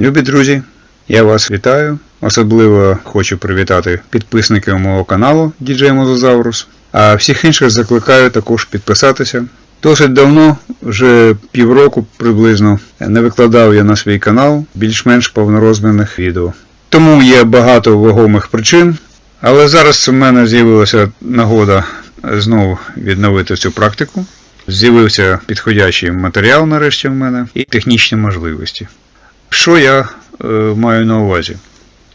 Любі друзі, я вас вітаю. Особливо хочу привітати підписників мого каналу DJ Мозазаврус, а всіх інших закликаю також підписатися. Досить давно, вже півроку приблизно, не викладав я на свій канал більш-менш повнорозмірних відео. Тому є багато вагомих причин, але зараз в мене з'явилася нагода знову відновити цю практику. З'явився підходящий матеріал нарешті в мене і технічні можливості. Що я е, маю на увазі?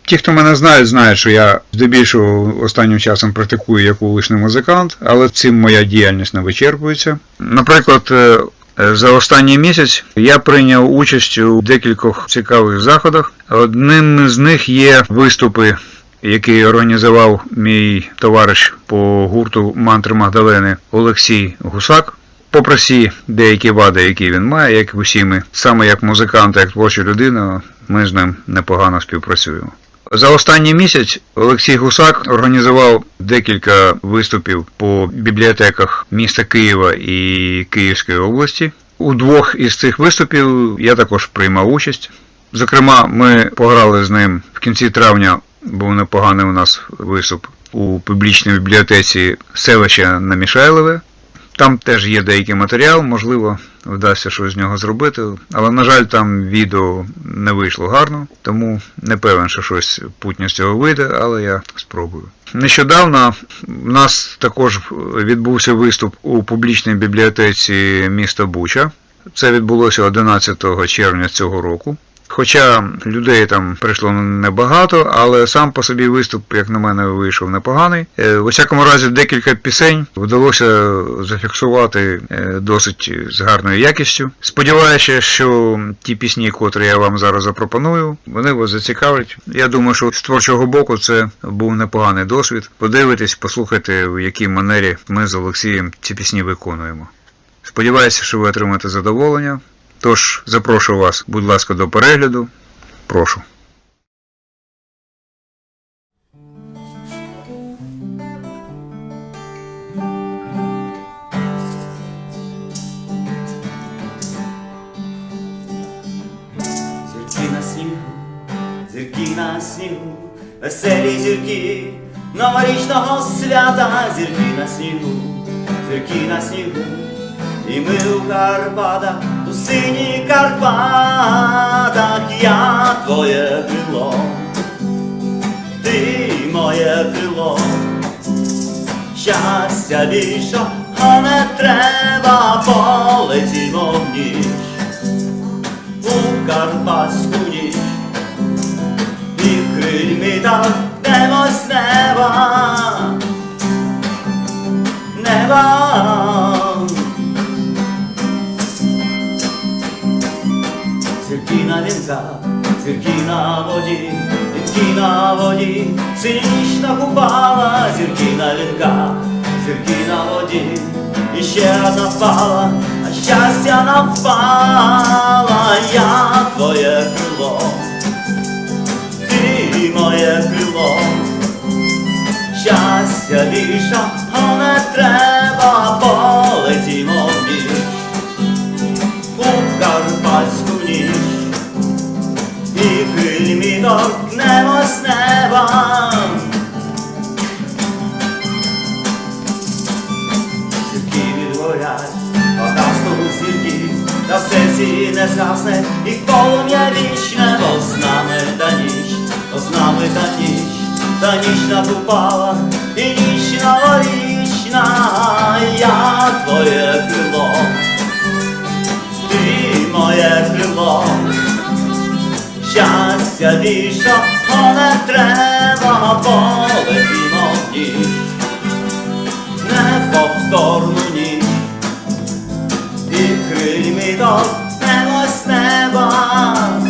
Ті, хто мене знають, знають, що я здебільшого останнім часом практикую як вуличний музикант, але цим моя діяльність не вичерпується. Наприклад, е, за останній місяць я прийняв участь у декількох цікавих заходах. Одним з них є виступи, які організував мій товариш по гурту Мантри Магдалени Олексій Гусак. Попри всі деякі вади, які він має, як усі ми, саме як музикант, як творча людина, ми з ним непогано співпрацюємо. За останній місяць Олексій Гусак організував декілька виступів по бібліотеках міста Києва і Київської області. У двох із цих виступів я також приймав участь. Зокрема, ми пограли з ним в кінці травня, був непоганий у нас виступ у публічній бібліотеці селища Намішайлове. Там теж є деякий матеріал, можливо, вдасться щось з нього зробити, але, на жаль, там відео не вийшло гарно, тому не певен, що щось путнє з цього вийде, але я спробую. Нещодавно в нас також відбувся виступ у публічній бібліотеці міста Буча. Це відбулося 11 червня цього року. Хоча людей там прийшло небагато, але сам по собі виступ, як на мене, вийшов непоганий. Е, В усякому разі, декілька пісень вдалося зафіксувати е, досить з гарною якістю. Сподіваюся, що ті пісні, котрі я вам зараз запропоную, вони вас зацікавлять. Я думаю, що з творчого боку це був непоганий досвід. Подивитись, послухайте, в якій манері ми з Олексієм ці пісні виконуємо. Сподіваюся, що ви отримаєте задоволення. Тож запрошую вас, будь ласка, до перегляду. Прошу. Зірки на снігу, зірки на снігу, веселі зірки новорічного свята, зірки на снігу, зірки на снігу, і ми у Карпатах, у синіх Карпатах, я твоє крило, ти моє крило, щастя більше не треба, полетімо в ніч. У карпатську ніч. І крильми торкнемо з неба, неба. Зірки на вінках, зірки на воді, на воді, синічна купала, зірки на вінках, зірки на воді, ще одна а щастя напала, я твоє крило, ти моє крило, щастя більше не треба, в серці не згасне і полум'я вічне, бо з нами та ніч, бо з нами та ніч, та ніч наступала, і ніч новорічна, я твоє крило ти моє крило, щастя більше не треба, полетімо в ніч, неповторну ніч, і крильми торкнемо з неба,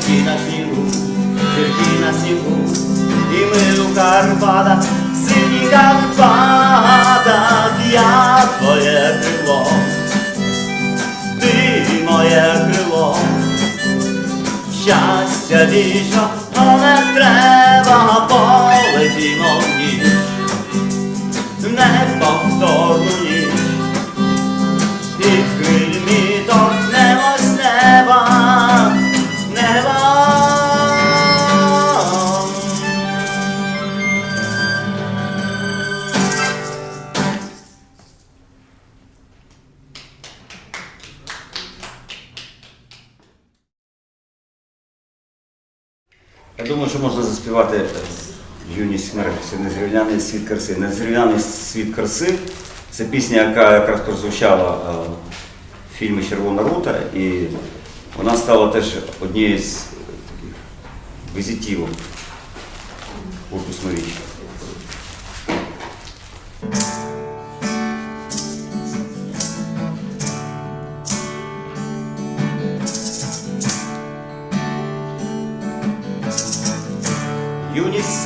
зірки на снігу, зірки і ми Карпатах, сині Карпатах, я твоє крило, ти моє крило, щастя вічно, але треба, думаю, що можна заспівати е, юність мережі незрівняний світ краси. Незрівняний світ краси це пісня, яка якраз прозвучала е, в фільмі Червона рута, і вона стала теж однією з таких візитівок гурту Смирічка.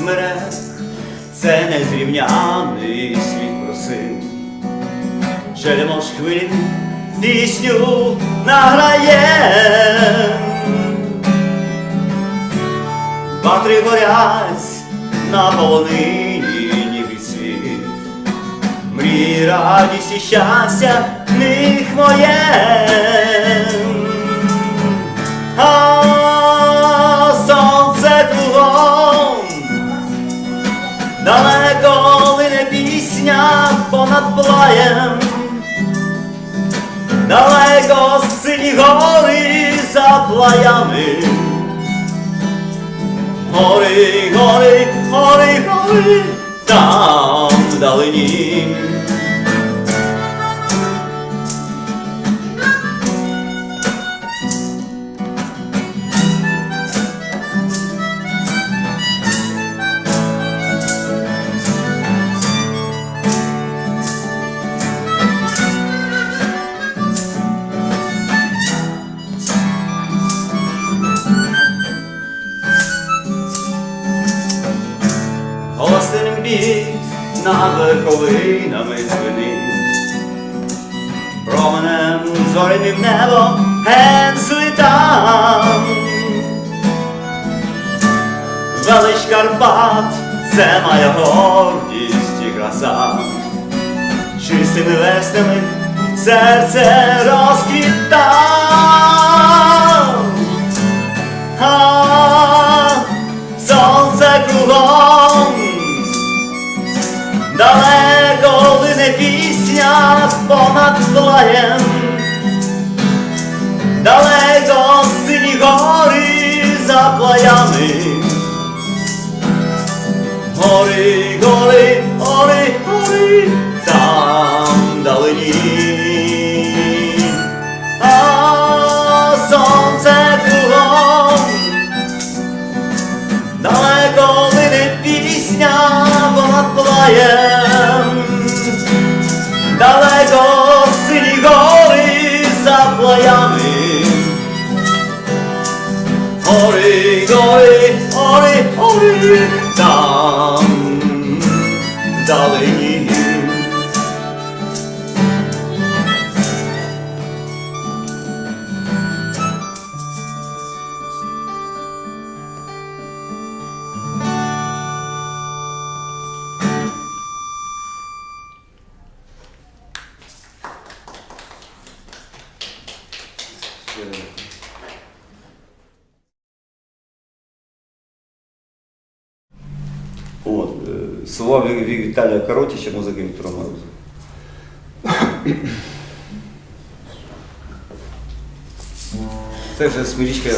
Юність це незрівняний світ краси. Челемош хвилі пісню награє. Ватри горять на полонині світ. Мрії, радість і щастя них плаєм, далеко сині гори за плаями. Гори, гори, гори, гори, там вдалині. Карпат, це моя гордість і краса, чистими веснами серце розквітав. А, сонце кругом, далеко лине пісня понад плаєм, далеко сині гори за плаями. Гори, гори, слова Ві- Ві- Віталія Коротіча, музики Віктора Мороза. Це вже смирічка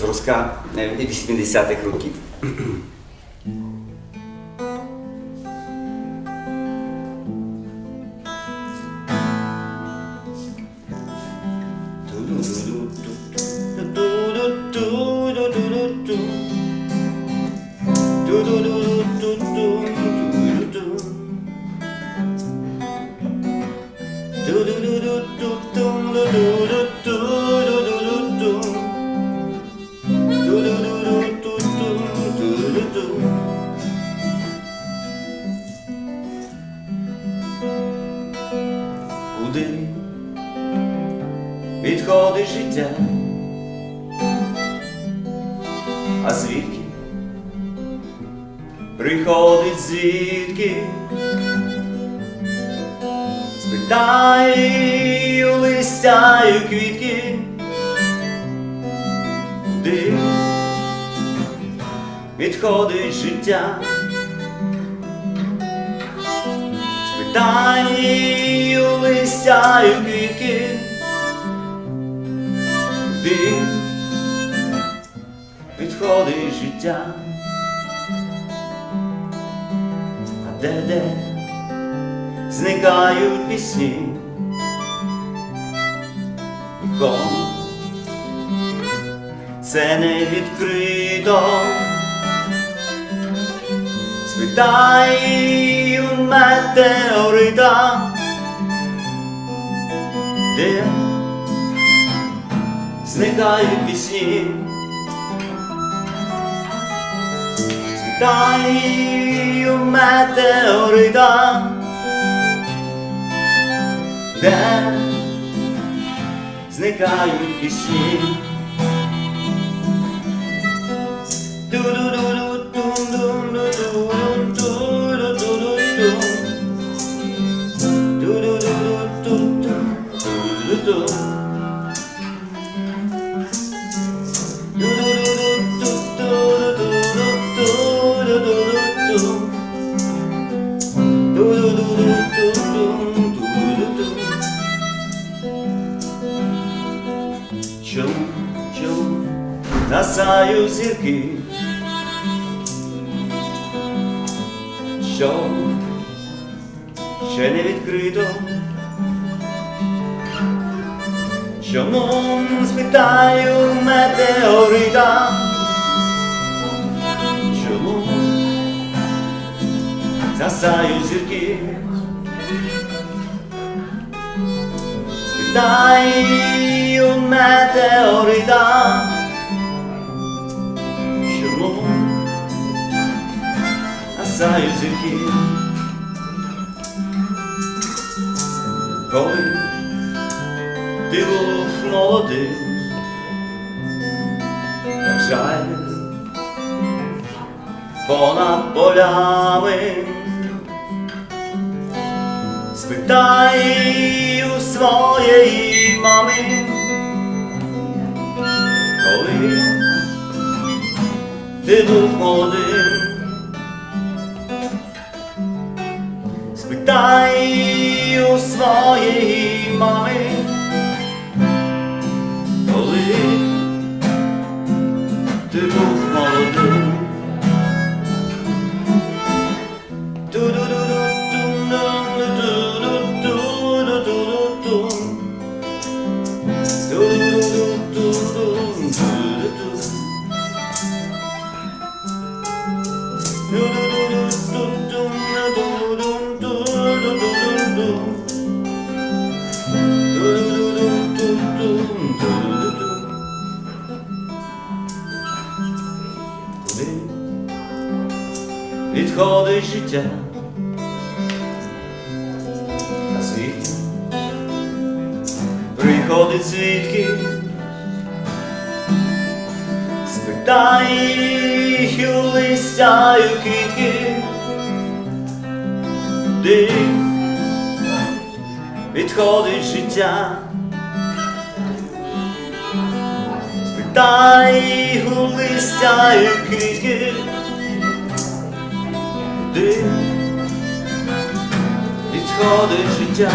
зразка е, 80-х років. Відходить життя? А звідки приходить звідки? Спитай у листя і квітки, куди відходить життя. Спитай у листя і квітки, відходить життя. А де де зникають пісні, нікому це не відкрито. Спитай у метеорита, де зникають пісні. 太陽待っておいたで зникають і сні Ду-ду-ду-ду. Насають зірки? Що ще не відкрито? Чому спитаю метеорита? Чому засаю зірки? Спитаю метеорита? Засаю зірки? Коли ти був молодим, як жаль, понад полями, спитай у своєї мами, коли ти був молодим. Спитай у своєї мами, Відходить життя, а звідки? Приходить звідки, спитай їх у листя у квітки, де? Відходить життя. Спитай їх у листя у квітки, де відходить життя,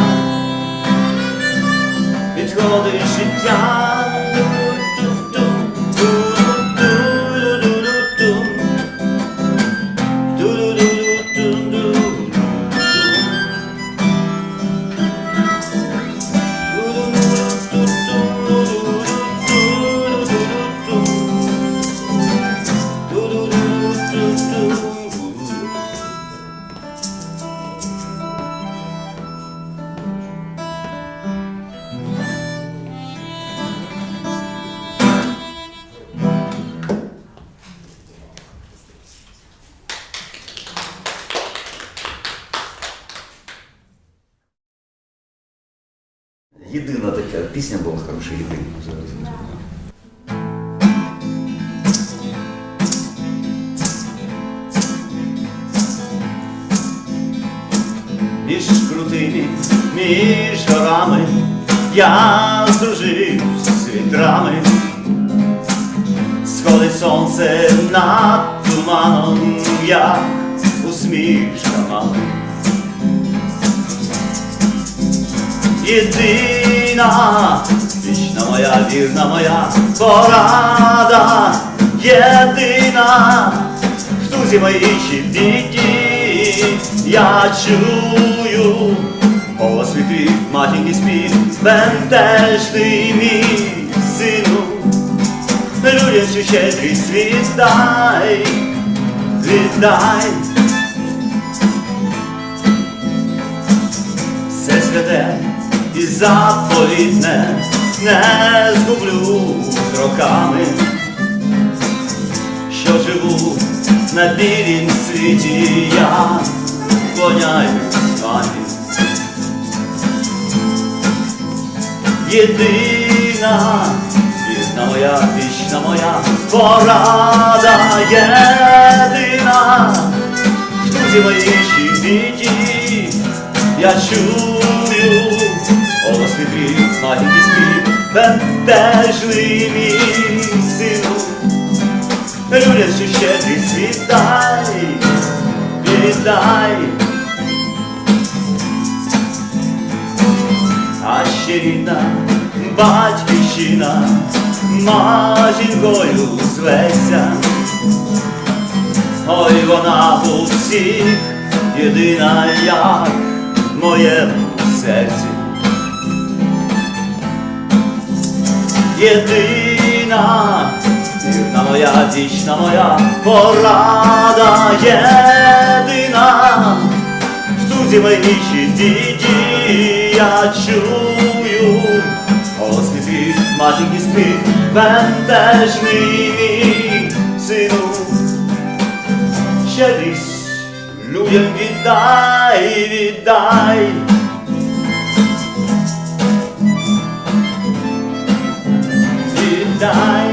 відходить життя. Єдина така пісня була хороша, єдина. Між крутими, між горами я здружив з вітрами. Сходить сонце над туманом, як усмішка мами. Єдина, вічна моя, вірна моя порада, єдина, в тузі моїй біді я чую, голос світить, матінки спів, бентежний мій сину, людям що щедрість віддай, віддай. все святе і заповідне не згублю роками, що живу на білім світі, я воняю вами. Єдина, вірна моя, вічна моя порада єдина, в тузі моїй біді я чую голос вітрів, спів, бентежний мій сину. Людям, що щедрість віддай, віддай. А ще рідна батьківщина матінкою зветься. Ой, вона у всіх єдина, як моєму серці. Єдина, вірна моя, вічна моя порада єдина, в тузі моїй біді я чую, голос твій, матінки спів, бентежний мій сину щедрість людям віддай, віддай. die.